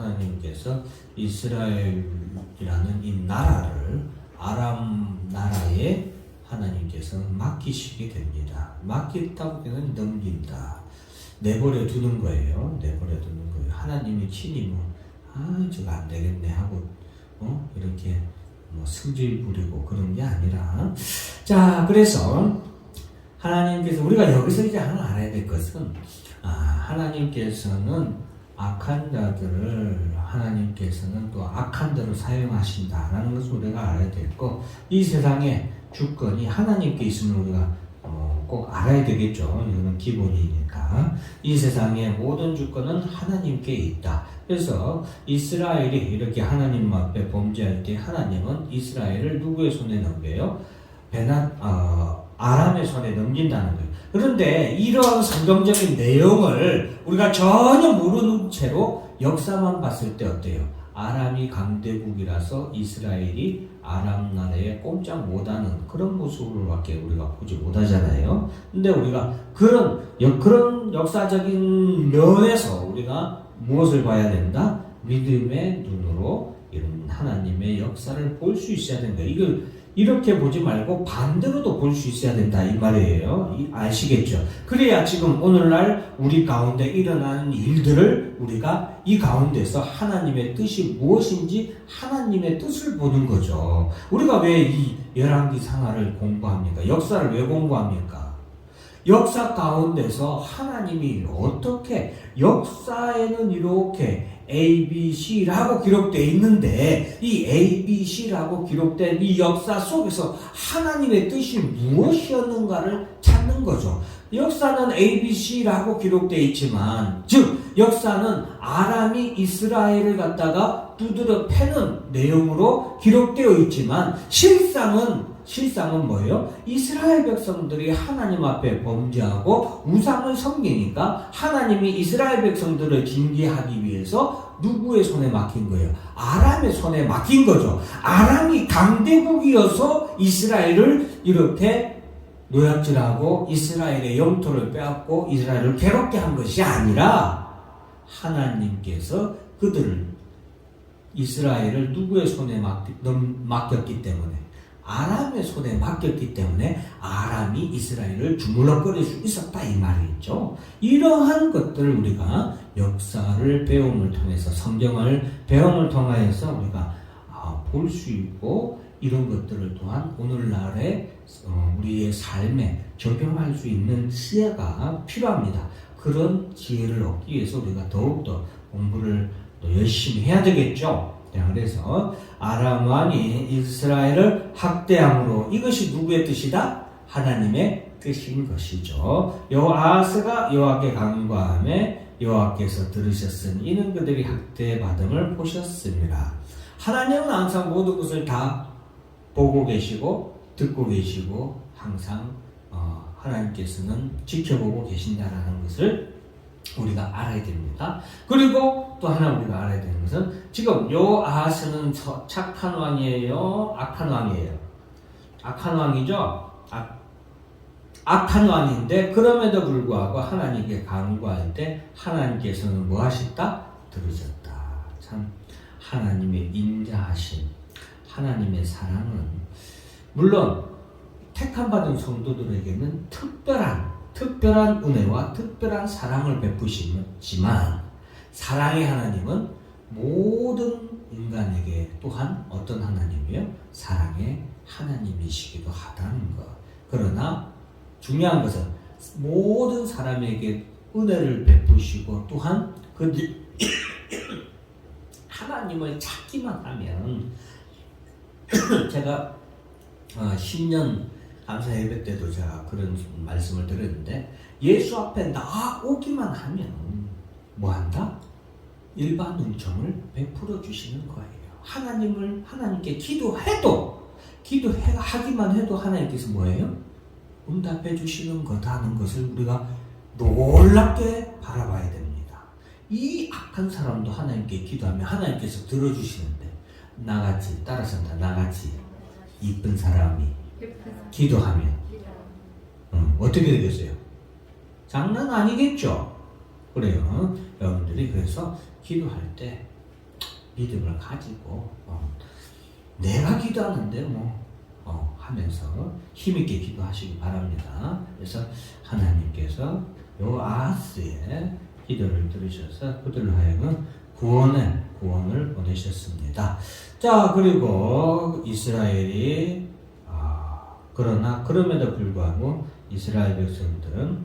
하나님께서 이스라엘이라는 이 나라를 아람 나라에 하나님께서 맡기시게 됩니다. 맡겼다고 되는 넘긴다. 내버려 두는 거예요. 내버려 두는 거예요. 하나님이 친히 뭐, 아, 저거 안 되겠네 하고, 어, 이렇게 뭐 승질 부리고 그런 게 아니라. 자, 그래서 하나님께서 우리가 여기서 이제 하나 알아야 될 것은, 아, 하나님께서는 악한 자들을 하나님께서는 또 악한 대로 사용하신다라는 것을 우리가 알아야 되고, 이 세상에 주권이 하나님께 있음을 우리가 어, 꼭 알아야 되겠죠. 이거는 기본이니까. 이 세상의 모든 주권은 하나님께 있다. 그래서 이스라엘이 이렇게 하나님 앞에 범죄할 때 하나님은 이스라엘을 누구의 손에 넘겨요? 베나 어, 아람의 손에 넘긴다는 거예요. 그런데 이런 성경적인 내용을 우리가 전혀 모르는 채로 역사만 봤을 때 어때요? 아람이 강대국이라서 이스라엘이 아람 나라에 꼼짝 못하는 그런 모습으로밖에 우리가 보지 못하잖아요. 근데 우리가 그런 역- 그런 역사적인 면에서 우리가 무엇을 봐야 된다? 믿음의 눈으로 이런 하나님의 역사를 볼 수 있어야 된다. 이걸 이렇게 보지 말고 반대로도 볼 수 있어야 된다 이 말이에요. 이- 아시겠죠? 그래야 지금 오늘날 우리 가운데 일어나는 일들을 우리가 이 가운데서 하나님의 뜻이 무엇인지 하나님의 뜻을 보는 거죠. 우리가 왜 이 열왕기 상하를 공부합니까? 역사를 왜 공부합니까? 역사 가운데서 하나님이 어떻게 역사에는 이렇게 A, B, C라고 기록되어 있는데 이 A, B, C라고 기록된 이 역사 속에서 하나님의 뜻이 무엇이었는가를 찾는 거죠. 역사는 A, B, C라고 기록되어 있지만 즉 역사는 아람이 이스라엘을 갖다가 두드려 패는 내용으로 기록되어 있지만 실상은 실상은 뭐예요? 이스라엘 백성들이 하나님 앞에 범죄하고 우상을 섬기니까 하나님이 이스라엘 백성들을 징계하기 위해서 누구의 손에 맡긴 거예요? 아람의 손에 맡긴 거죠. 아람이 강대국이어서 이스라엘을 이렇게 노약질하고 이스라엘의 영토를 빼앗고 이스라엘을 괴롭게 한 것이 아니라 하나님께서 그들을 이스라엘을 누구의 손에 맡겼기 때문에 아람의 손에 맡겼기 때문에 아람이 이스라엘을 주물럭거릴 수 있었다 이 말이죠. 이러한 것들을 우리가 역사를 배움을 통해서 성경을 배움을 통하여서 우리가 아, 볼수 있고 이런 것들을 또한 오늘날의 어, 우리의 삶에 적용할 수 있는 지혜가 필요합니다. 그런 지혜를 얻기 위해서 우리가 더욱더 공부를 또 열심히 해야 되겠죠. 자, 그래서 아람 왕이 이스라엘을 학대함으로 이것이 누구의 뜻이다? 하나님의 뜻인 것이죠. 여호아스가 여호와께 간구함에 여호와께서 들으셨으니 이는 그들이 학대받음을 보셨습니다. 하나님은 항상 모든 것을 다 보고 계시고 듣고 계시고 항상 어, 하나님께서는 지켜보고 계신다라는 것을 우리가 알아야 됩니다. 그리고 또 하나 우리가 알아야 되는 것은 지금 요 아하스는 저- 착한 왕이에요, 악한 왕이에요. 악한 왕이죠. 악, 악한 왕인데 그럼에도 불구하고 하나님께 간구할 때 하나님께서는 뭐 하셨다? 들으셨다. 참 하나님의 인자하심, 하나님의 사랑은 물론 택함 받은 성도들에게는 특별한 특별한 은혜와 특별한 사랑을 베푸시지만 사랑의 하나님은 모든 인간에게 또한 어떤 하나님이요? 사랑의 하나님이시기도 하다는 것. 그러나 중요한 것은 모든 사람에게 은혜를 베푸시고 또한 그 하나님을 찾기만 하면 제가 어, 10년 감사 예배 때도 제가 그런 말씀을 드렸는데 예수 앞에 나오기만 하면 뭐 한다? 일반 은총을 베풀어 주시는 거예요. 하나님을 하나님께 기도해도 기도하기만 해도 하나님께서 뭐예요? 응답해 주시는 거다는 것을 우리가 놀랍게 바라봐야 됩니다. 이 악한 사람도 하나님께 기도하면 하나님께서 들어주시는데 나같이 따라선다 나같이 이쁜 사람이 기도하면 음, 어떻게 되겠어요? 장난 아니겠죠? 그래요. 여러분들이 그래서 기도할 때 믿음을 가지고 어, 내가 기도하는데 뭐 어, 하면서 힘있게 기도하시기 바랍니다. 그래서 하나님께서 요 아하스의 기도를 들으셔서 그들로 하여금 구원의 구원을 보내셨습니다. 자 그리고 이스라엘이 아, 그러나 그럼에도 불구하고 이스라엘 백성들은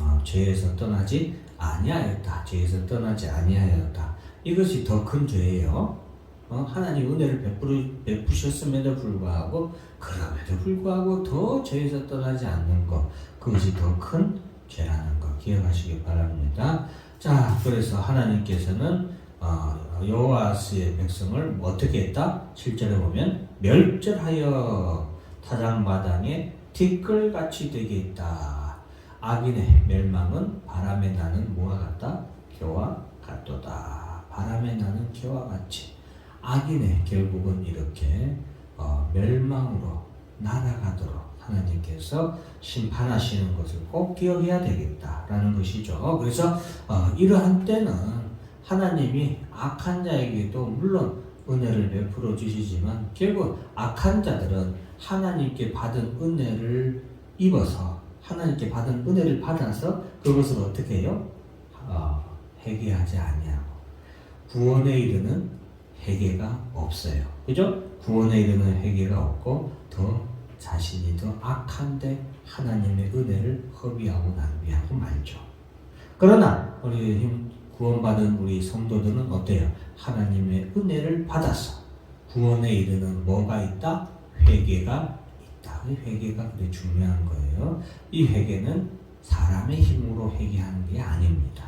어, 죄에서 떠나지 아니하였다. 죄에서 떠나지 아니하였다. 이것이 더 큰 죄예요. 어, 하나님 은혜를 베푸, 베푸셨음에도 불구하고 그럼에도 불구하고 더 죄에서 떠나지 않는 것 그것이 더 큰 죄라는 거 기억하시기 바랍니다. 자, 그래서 하나님께서는 어, 여호와스의 백성을 어떻게 했다? 실제로 보면 멸절하여 타작마당에 티끌같이 되게 했다. 악인의 멸망은 바람에 나는 뭐와 같다? 겨와 같도다. 바람에 나는 겨와 같이 악인의 결국은 이렇게 어, 멸망으로 날아가도록 하나님께서 심판하시는 것을 꼭 기억해야 되겠다라는 것이죠. 그래서 어, 이러한 때는 하나님이 악한 자에게도 물론 은혜를 베풀어 주시지만 결국 악한 자들은 하나님께 받은 은혜를 입어서 하나님께 받은 은혜를 받아서 그것을 어떻게 해요? 어, 회개하지 아니하고 구원에 이르는 회개가 없어요. 그죠? 구원에 이르는 회개가 없고 더 자신이 더 악한데 하나님의 은혜를 허비하고 낭비하고 말죠. 그러나 우리 힘 구원받은 우리 성도들은 어때요? 하나님의 은혜를 받아서 구원에 이르는 뭐가 있다? 회개가 있다. 이 회개가 되게 중요한 거예요. 이 회개는 사람의 힘으로 회개하는 게 아닙니다.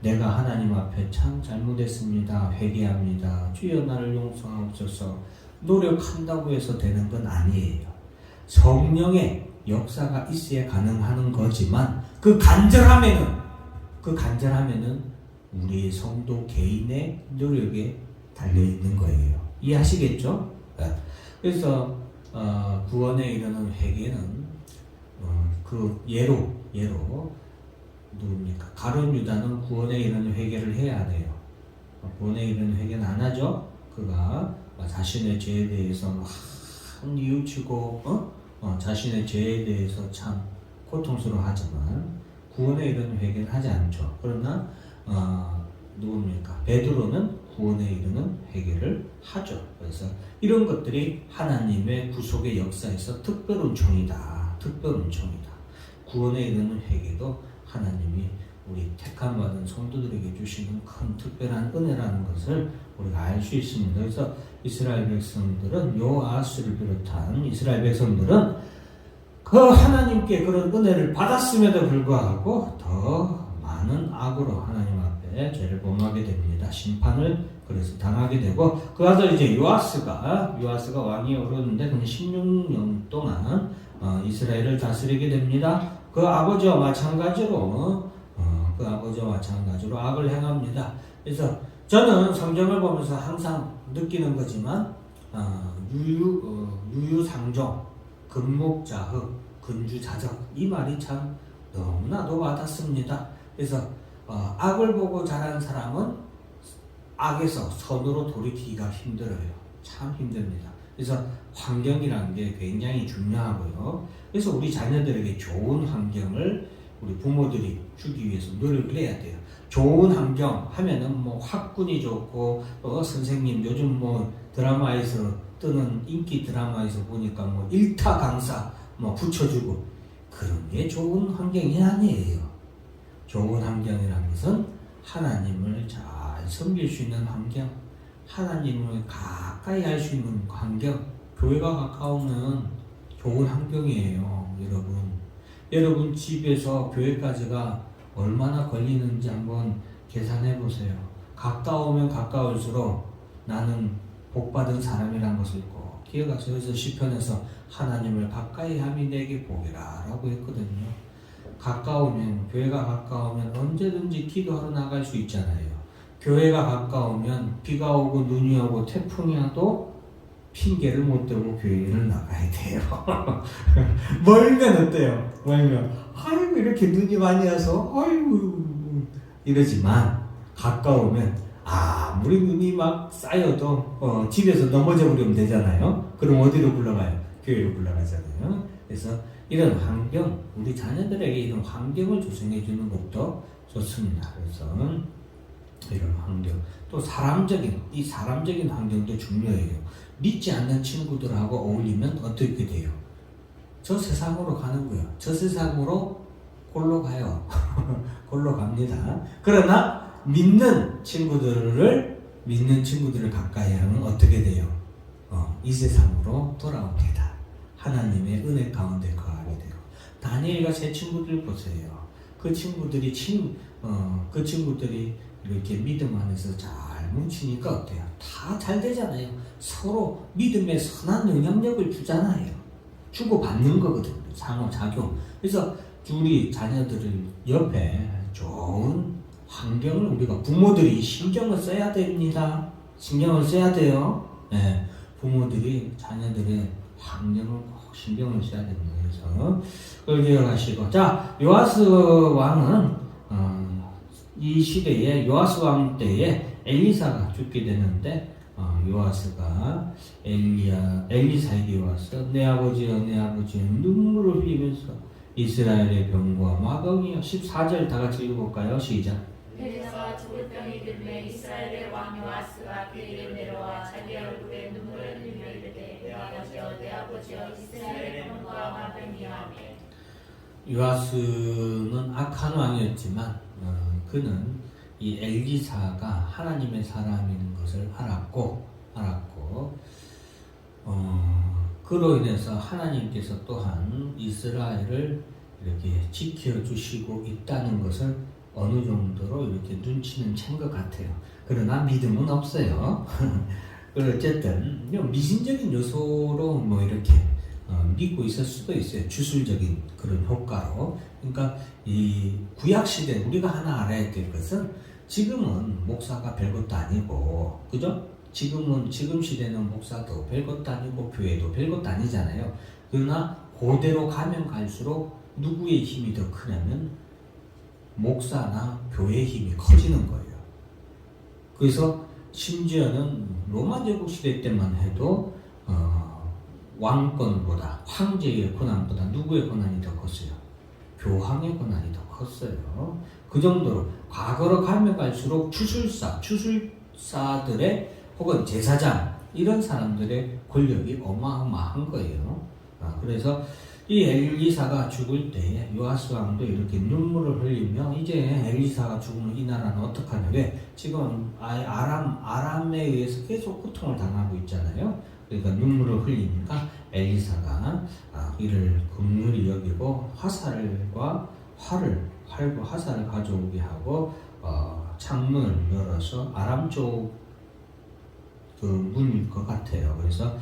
내가 하나님 앞에 참 잘못했습니다. 회개합니다. 주여 나를 용서하옵소서. 노력한다고 해서 되는 건 아니에요. 성령의 역사가 있어야 가능한 거지만 그 간절함에는 그 간절함에는 우리 성도 개인의 노력에 달려 있는 거예요. 이해하시겠죠? 네. 그래서 어, 구원에 이르는 회개는 어, 그 예로 예로 누굽니까? 가론 유다는 구원에 이르는 회개를 해야 안 해요. 어, 구원에 이르는 회개는 안 하죠. 그가 자신의 죄에 대해서 막 뉘우치고 어? 어, 자신의 죄에 대해서 참 고통스러워하지만 구원에 이르는 회개를 하지 않죠. 그러나 어, 누굽니까? 베드로는 구원에 이르는 회개를 하죠. 그래서 이런 것들이 하나님의 구속의 역사에서 특별 은총이다. 특별 은총이다. 구원에 이르는 회개도 하나님이 우리 택함 받은 성도들에게 주시는 큰 특별한 은혜라는 것을 우리가 알 수 있습니다. 그래서 이스라엘 백성들은 요아스를 비롯한 이스라엘 백성들은 그 하나님께 그런 은혜를 받았음에도 불구하고 더 많은 악으로 하나님 앞에 죄를 범하게 됩니다. 심판을 그래서 당하게 되고 그 아들 이제 요아스가 요아스가 왕이 오르는데 그는 16년 동안 어, 이스라엘을 다스리게 됩니다. 그 아버지와 마찬가지로 어, 그 아버지와 마찬가지로 악을 행합니다. 그래서 저는 성경을 보면서 항상 느끼는 거지만 어, 유유 어, 유유상종 금목자흑 근주자적 이 말이 참 너무나도 와닿습니다. 그래서 어, 악을 보고 자란 사람은 악에서 선으로 돌이키기가 힘들어요. 참 힘듭니다. 그래서 환경이라는 게 굉장히 중요하고요. 그래서 우리 자녀들에게 좋은 환경을 우리 부모들이 주기 위해서 노력을 해야 돼요. 좋은 환경 하면은 뭐 학군이 좋고 어, 선생님 요즘 뭐 드라마에서 뜨는 인기 드라마에서 보니까 뭐 일타 강사 뭐 붙여주고 그런 게 좋은 환경이 아니에요. 좋은 환경이라는 것은 하나님을 잘 섬길 수 있는 환경, 하나님을 가까이 할 수 있는 환경, 교회가 가까우면 좋은 환경이에요, 여러분. 여러분 집에서 교회까지가 얼마나 걸리는지 한번 계산해 보세요. 가까우면 가까울수록 나는 복받은 사람이란 것을 꼭 기억하세요. 그래서 시편에서 하나님을 가까이 함이 내게 복이라라고 했거든요. 가까우면 교회가 가까우면 언제든지 기도하러 나갈 수 있잖아요. 교회가 가까우면 비가 오고 눈이 오고 태풍이 와도 핑계를 못 대고 교회를 나가야 돼요. 멀면 어때요? 멀면 아이고 이렇게 눈이 많이 와서 아이고 이러지만 가까우면 아무리 눈이 막 쌓여도 어, 집에서 넘어져 버리면 되잖아요. 그럼 어디로 불러가요? 교회로 불러가잖아요. 그래서 이런 환경, 우리 자녀들에게 이런 환경을 조성해 주는 것도 좋습니다. 그래서 이런 환경, 또 사람적인 이 사람적인 환경도 중요해요. 믿지 않는 친구들하고 어울리면 어떻게 돼요? 저 세상으로 가는 거예요. 저 세상으로 골로 가요. 골로 갑니다. 그러나 믿는 친구들을 믿는 친구들을 가까이 하면 어떻게 돼요? 어, 이 세상으로 돌아옵니다. 하나님의 은혜 가운데. 다니엘과 제 친구들 보세요. 그 친구들이 친, 어, 그 친구들이 이렇게 믿음 안에서 잘 뭉치니까 어때요? 다 잘 되잖아요. 서로 믿음의 선한 영향력을 주잖아요. 주고 받는 거거든요. 상호작용. 그래서 우리 자녀들을 옆에 좋은 환경을 우리가 부모들이 신경을 써야 됩니다. 신경을 써야 돼요. 예, 부모들이 자녀들의 환경을 꼭 신경을 써야 됩니다. 그래서 기억하시고 자 요아스 왕은 어, 이 시대에 요아스 왕 때에 엘리사가 죽게 되는데 어, 요아스가 엘리야 엘리사에게 와서 내 아버지여 내 아버지여 눈물을 흘리면서 이스라엘의 병과 마병이여 14절 다 같이 읽어볼까요? 시작 엘리사가 죽을 병이 들매 이스라엘의 왕 요아스가 그에게 내려와 자기 얼굴에 눈물을 요아스는 악한 왕이었지만 어, 그는 이 엘리사가 하나님의 사람인 것을 알았고 알았고 어, 그로 인해서 하나님께서 또한 이스라엘을 이렇게 지켜 주시고 있다는 것을 어느 정도로 이렇게 눈치는 챈 것 같아요. 그러나 믿음은 없어요. 어쨌든 미신적인 요소로 뭐 이렇게 어, 믿고 있을 수도 있어요. 주술적인 그런 효과로. 그러니까 이 구약 시대 우리가 하나 알아야 될 것은 지금은 목사가 별것도 아니고 그죠? 지금은 지금 시대는 목사도 별것도 아니고 교회도 별것도 아니잖아요. 그러나 그대로 가면 갈수록 누구의 힘이 더 크냐면 목사나 교회의 힘이 커지는 거예요. 그래서 심지어는 로마 제국 시대 때만 해도 어, 왕권보다 황제의 권한보다 누구의 권한이 더 컸어요? 교황의 권한이 더 컸어요. 그 정도로 과거로 가면 갈수록 추술사, 추술사들의 혹은 제사장 이런 사람들의 권력이 어마어마한 거예요. 아, 그래서 이 엘리사가 죽을 때 요아스 왕도 이렇게 눈물을 흘리며 이제 엘리사가 죽으면 이 나라는 어떡하냐 왜 지금 아- 아람 아람에 의해서 계속 고통을 당하고 있잖아요. 그러니까 눈물을 흘리니까 엘리사가 아, 이를 긍휼히 여기고 화살과 활을 활과 화살을 가져오게 하고 어, 창문을 열어서 아람 쪽 그 문일 것 같아요. 그래서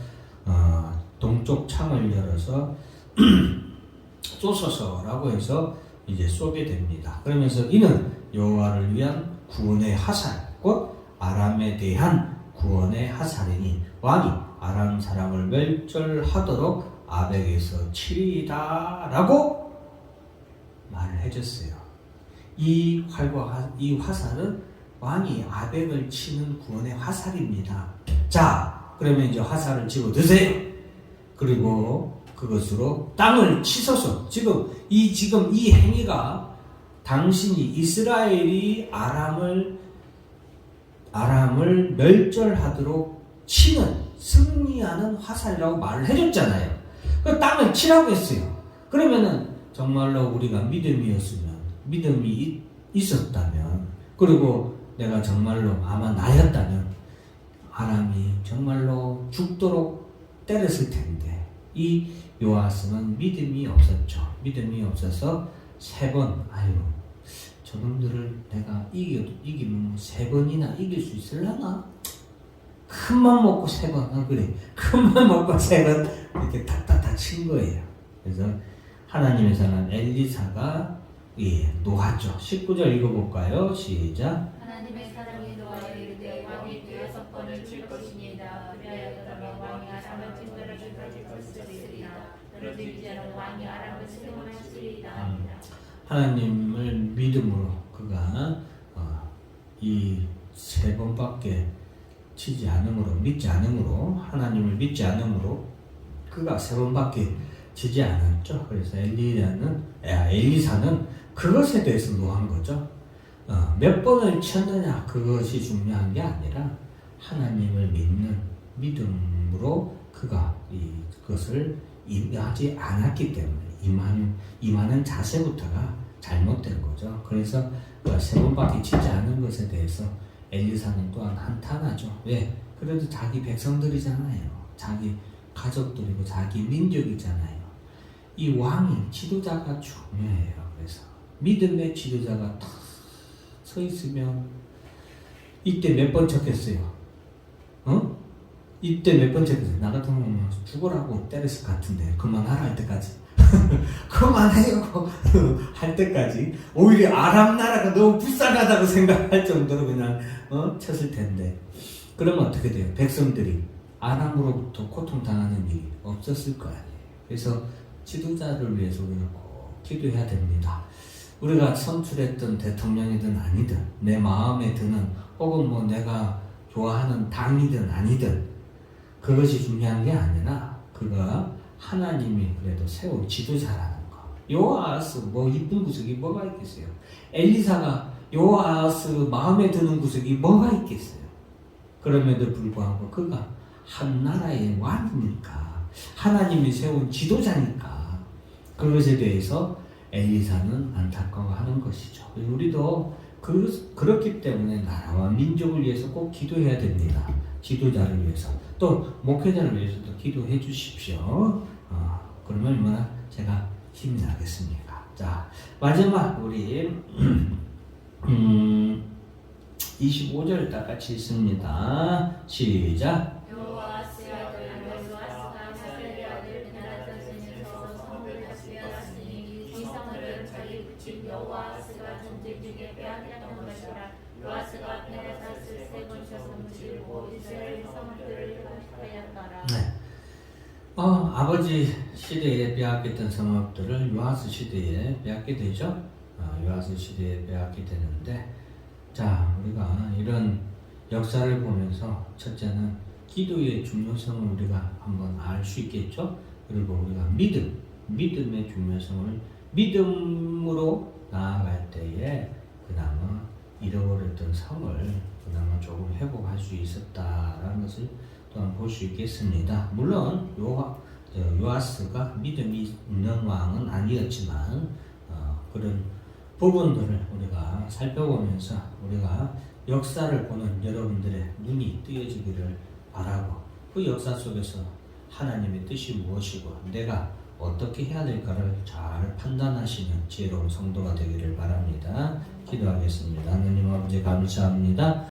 어, 동쪽 창을 열어서 쏘소서라고 해서 이제 쏘게 됩니다. 그러면서 이는 여호와를 위한 구원의 화살, 곧 아람에 대한 구원의 화살이니 왕이 아람 사람을 멸절하도록 아벡에서 치리다라고 말을 해줬어요. 이 활과 화, 이 화살은 왕이 아벡을 치는 구원의 화살입니다. 자, 그러면 이제 화살을 집어 드세요. 그리고 그것으로 땅을 치소서. 지금 이 지금 이 행위가 당신이 이스라엘이 아람을 아람을 멸절하도록 치는 승리하는 화살이라고 말을 해줬잖아요. 그 땅을 치라고 했어요. 그러면은 정말로 우리가 믿음이었으면 믿음이 있- 있었다면 그리고 내가 정말로 아마 나였다면 아람이 정말로 죽도록 때렸을 텐데 이 요아스는 믿음이 없었죠. 믿음이 없어서 세 번 아유 저놈들을 내가 이겨 이기면 세 번이나 이길 수 있을라나? 큰맘 먹고 세 번, 아, 그래. 큰맘 먹고 세 번 이렇게 탁탁탁 친 거예요. 그래서 하나님에서는 엘리사가 예, 놓았죠. 19절 읽어볼까요? 시작. 합니다 하나님을 믿음으로 그가 어, 이세 번밖에 치지 않으므로 믿지 않으므로 하나님을 믿지 않으므로 그가 세 번밖에 지지 않았죠. 그래서 엘리야는 아, 엘리사는 그것에 대해서 노한 거죠. 어, 몇 번을 쳤느냐 그것이 중요한 게 아니라 하나님을 믿는 믿음으로 그가 이것을 임하지 않았기 때문에 임하는 임하는 자세부터가 잘못된 거죠. 그래서 그세 번밖에 치지 않은 것에 대해서 엘리사는 또한 한탄하죠. 왜? 그래도 자기 백성들이잖아요. 자기 가족들이고 자기 민족이잖아요. 이 왕이 지도자가 중요해요. 그래서 믿음의 지도자가 탁 서 있으면 이때 몇 번 쳤겠어요? 어? 이때 몇번 쳤겠어요? 나 같으면 죽으라고 때렸을 것 같은데 그만하라 할 때까지 그만해요 할 때까지 오히려 아랍 나라가 너무 불쌍하다고 생각할 정도로 그냥 어? 쳤을 텐데 그러면 어떻게 돼요? 백성들이 아람으로부터 고통당하는 일이 없었을 거 아니에요. 그래서 지도자를 위해서 우리가 꼭 기도해야 됩니다. 우리가 선출했던 대통령이든 아니든 내 마음에 드는 혹은 뭐 내가 좋아하는 당이든 아니든 그것이 중요한 게 아니라 그가 하나님이 그래도 세운 지도자라는 거. 요아스 뭐 이쁜 구석이 뭐가 있겠어요? 엘리사가 요아스 마음에 드는 구석이 뭐가 있겠어요? 그럼에도 불구하고 그가 한 나라의 왕이니까 하나님이 세운 지도자니까 그것에 대해서 엘리사는 안타까워하는 것이죠. 우리도 그, 그렇기 때문에 나라와 민족을 위해서 꼭 기도해야 됩니다. 지도자를 위해서 또 목회자를 위해서도 기도해 주십시오. 어, 그러면 얼마나 제가 힘이 나겠습니까? 자 마지막 우리 음, 25절 다 같이 있습니다. 시작. 붙인 여호와 스가 전쟁 중에 빼앗겼던 것이라 하였더라 네. 어, 아버지 시대에 빼앗겼던 성읍들을 요하스 시대에 빼앗게 되죠. 어, 요하스 시대에 빼앗게 되는데, 자 우리가 이런 역사를 보면서 첫째는 기도의 중요성을 우리가 한번 알 수 있겠죠. 그리고 우리가 믿음, 믿음의 중요성을 믿음으로 그나마 잃어버렸던 성을 그나마 조금 회복할 수 있었다라는 것을 또한 볼 수 있겠습니다. 물론 저, 요아스가 믿음이 있는 왕은 아니었지만 어, 그런 부분들을 우리가 살펴보면서 우리가 역사를 보는 여러분들의 눈이 뜨여지기를 바라고 그 역사 속에서 하나님의 뜻이 무엇이고 내가 어떻게 해야 될까를 잘 판단하시는 지혜로운 성도가 되기를 바랍니다. 기도하겠습니다. 하나님 아버지 감사합니다.